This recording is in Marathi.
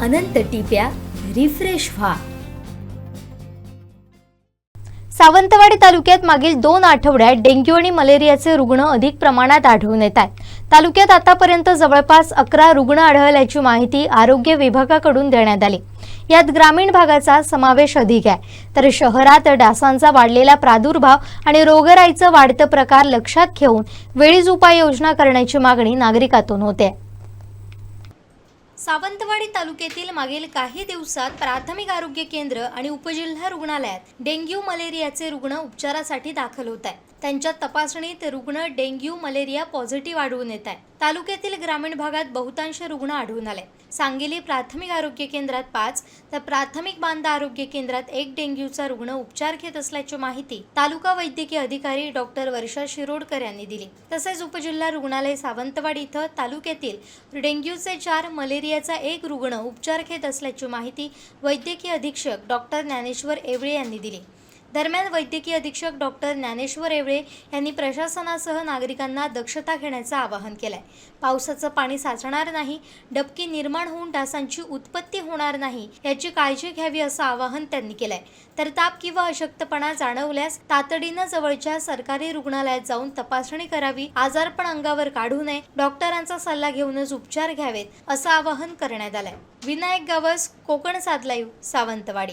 अनंत टिप्या रिफ्रेश व्हा. सावंतवाडी तालुक्यात मागील दोन आठवड्यात डेंग्यू आणि मलेरियाचे रुग्ण अधिक प्रमाणात आढळून येत आहेत. तालुक्यात आतापर्यंत जवळपास अकरा रुग्ण आढळल्याची माहिती आरोग्य विभागाकडून देण्यात आली. यात ग्रामीण भागाचा समावेश अधिक आहे. तर शहरात डासांचा वाढलेला प्रादुर्भाव आणि रोगराईचं वाढतं प्रकार लक्षात घेऊन वेळीच उपाययोजना करण्याची मागणी नागरिकातून होते. सावंतवाडी तालुक्यातील मागील काही दिवसात प्राथमिक आरोग्य केंद्र आणि उपजिल्हा रुग्णालयात डेंग्यू मलेरियाचे रुग्ण उपचारासाठी दाखल होत आहेत. त्यांच्या तपासणीत रुग्ण डेंग्यू मलेरिया पॉझिटिव्ह आढळून येत आहे तालुक्यातील ग्रामीण भागात बहुतांश रुग्ण आढळून आले. सांगली प्राथमिक आरोग्य केंद्रात पाच तर प्राथमिक बांधा आरोग्य केंद्रात एक डेंग्यूचा रुग्ण उपचार घेत असल्याची माहिती तालुका वैद्यकीय अधिकारी डॉक्टर वर्षा शिरोडकर यांनी दिली. तसेच उपजिल्हा रुग्णालय सावंतवाडी इथं तालुक्यातील डेंग्यूचे चार मलेरियाचा एक रुग्ण उपचार घेत असल्याची माहिती वैद्यकीय अधीक्षक डॉक्टर ज्ञानेश्वर एवळे यांनी दिली. दरम्यान वैद्यकीय अधीक्षक डॉक्टर ज्ञानेश्वर एवळे यांनी प्रशासनासह नागरिकांना दक्षता घेण्याचं आवाहन केलंय. पावसाचं पाणी साचणार नाही डबकी निर्माण होऊन डासांची उत्पत्ती होणार नाही याची काळजी घ्यावी असं आवाहन त्यांनी केलंय. तर ताप किंवा अशक्तपणा जाणवल्यास तातडीनं जवळच्या सरकारी रुग्णालयात जाऊन तपासणी करावी आजारपण अंगावर काढू नये डॉक्टरांचा सल्ला घेऊनच उपचार घ्यावेत असं आवाहन करण्यात आलंय. विनायक गावस कोकण सात लाईव्ह सावंतवाडी.